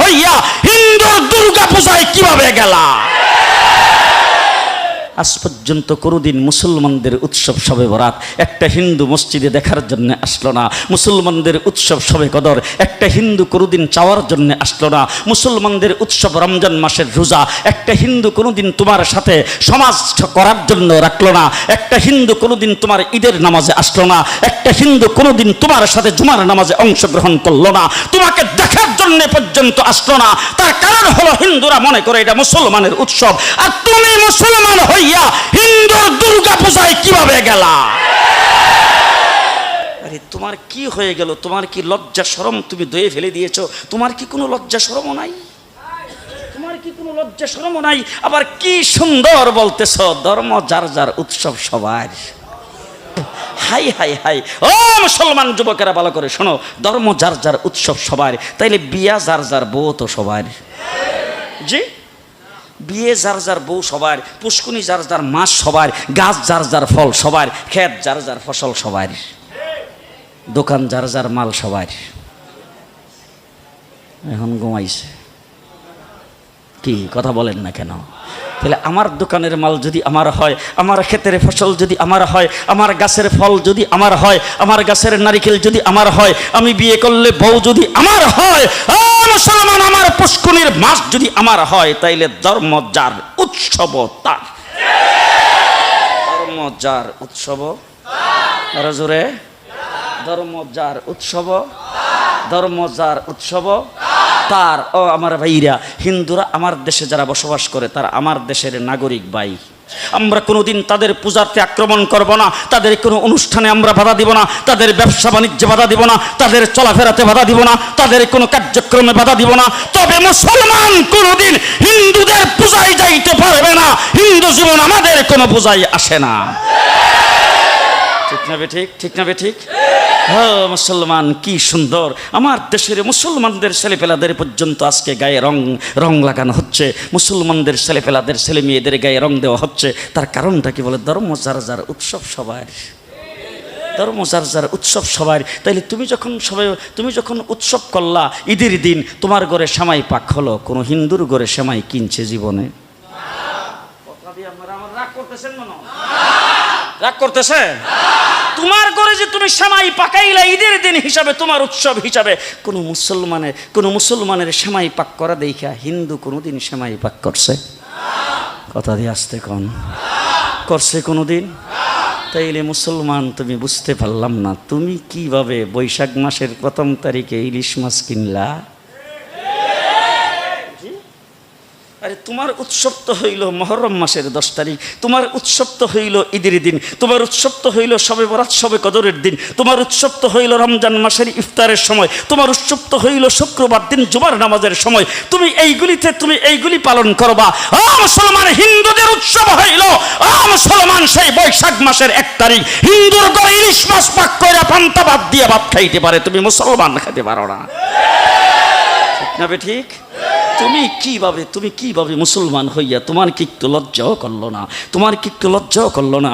হইয়া হিন্দুর দুর্গা পূজায় কীভাবে গেলা? আজ পর্যন্ত কোনোদিন মুসলমানদের উৎসব সবে বরাত। একটা হিন্দু মসজিদে দেখার জন্য আসলো না। মুসলমানদের উৎসব সবে কদর। একটা হিন্দু কোনোদিন চাওয়ার জন্য আসলো না। মুসলমানদের উৎসব রমজান মাসের রোজা। একটা হিন্দু কোনোদিন তোমার সাথে সমাজ করার জন্য রাখল না। একটা হিন্দু কোনোদিন তোমার ঈদের নামাজে আসলো না। একটা হিন্দু কোনোদিন তোমার সাথে জুমার নামাজে অংশগ্রহণ করল না। তোমাকে দেখার জন্য পর্যন্ত আসলো না। তার কারণ হলো হিন্দুরা মনে করে এটা মুসলমানের উৎসব। আর তুমি মুসলমান হইয়া হিন্দুর দুর্গা পূজায় কীভাবে গেলা? আরে তোমার কি হয়ে গেল? তোমার কি লজ্জা শরম তুমি দয়ে ফেলে দিয়েছ? তোমার কি কোনো লজ্জা শরমও নাই? তোমার কি কোনো লজ্জা শরমও নাই? আবার কি সুন্দর বলতেছ, ধর্ম যার যার উৎসব সবার। High high high. ও মুসলমান যুবকেরা, ভালো করে শোনো। ধর্ম যার যার উৎসব সবার। তাইলে বিয়া যার যার বউ তো সবার। জি? বিয়ে যার যার বউ সবার। পুষ্কুনি যার যার মাছ সবার। গাছ যার যার ফল সবার। ক্ষেত যার যার ফসল সবার। দোকান যার যার মাল সবার। এখন ঘুমাইছে। কি, কথা বলেন না কেন? তাহলে আমার দোকানের মাল যদি আমার হয়, আমার ক্ষেতের ফসল যদি আমার হয়, আমার গাছের ফল যদি আমার হয়, আমার গাছের নারিকেল যদি আমার হয়, আমি বিয়ে করলে বউ যদি আমার হয় মুসলমান, আমার পুষ্কুনির মাছ যদি আমার হয়, তাইলে ধর্ম যার উৎসব তার। ধর্ম যার উৎসব জোরে। ধর্ম যার উৎসব ধর্ম যার উৎসব তার, ও আমার ভাইরা, হিন্দুরা আমার দেশে যারা বসবাস করে, তারা আমার দেশের নাগরিক ভাই। আমরা কোনোদিন তাদের পূজাতে আক্রমণ করব না, তাদের কোনো অনুষ্ঠানে আমরা বাধা দিব না, তাদের ব্যবসা বাণিজ্যে বাধা দিব না, তাদের চলাফেরাতে বাধা দিব না, তাদের কোনো কার্যক্রমে বাধা দিব না। তবে মুসলমান কোনোদিন হিন্দুদের পূজায় যাইতে পারবে না, হিন্দু জীবন আমাদের কোনো পূজায় আসে না। ঠিক না বে ঠিক? ঠিক না বে ঠিক? হ্যাঁ মুসলমান, কি সুন্দর। আমার দেশের মুসলমানদের ছেলেপেলাদের পর্যন্ত আজকে গায়ে রং রং লাগানো হচ্ছে। মুসলমানদের ছেলেপেলাদের ছেলে মেয়েদের গায়ে রং দেওয়া হচ্ছে। তার কারণটা কি বলে? ধর্ম যার যার উৎসব সবার ধর্ম যার যার উৎসব সবার তাইলে তুমি যখন সবাই, তুমি যখন উৎসব করলা ঈদের দিন, তোমার ঘরে সেমাই পাক হলো। কোনো হিন্দুর ঘরে সেমাই কিনছে জীবনে। আমার করতেছেন রাগ করতেছে? তোমার করে যে তুমি সেমাই পাকাইলা, ঈদের দিন হিসাবে তোমার উৎসব হিসাবে কোনো মুসলমানের কোনো মুসলমানের সেমাই পাক করা দেখা হিন্দু কোনোদিন সেমাই পাক করছে। কথা দিয়ে আসতে কন? করছে কোনোদিন? তাইলে মুসলমান তুমি বুঝতে পারলাম না, তুমি কীভাবে বৈশাখ মাসের প্রথম তারিখে ইলিশ মাছ কিনলা? আরে তোমার উৎসব তো হইল মহরম মাসের দশ তারিখ। তোমার উৎসব তো হইল ঈদের দিন। তোমার উৎসব তো হইল সবে বরাত, সবে কদরের দিন। তোমার উৎসব তো হইল রমজান মাসের ইফতারের সময়। তোমার উৎসব তো হইল শুক্রবার দিন জুমার নামাজের সময়। তুমি এইগুলিতে তুমি এইগুলি পালন করবা। আ মুসলমান, হিন্দুদের উৎসব হইল। মুসলমান, সেই বৈশাখ মাসের এক তারিখ। হিন্দুর গড়ে ইলিশ মাছ পাক করে পান্তা ভাত দিয়ে ভাত খাইতে পারে। তুমি মুসলমান খাইতে পারো না। ঠিক না ঠিক? তুমি কীভাবে তুমি কীভাবে মুসলমান হইয়া তোমার কি একটু লজ্জাও করল না? তোমার কি একটু লজ্জাও করল না?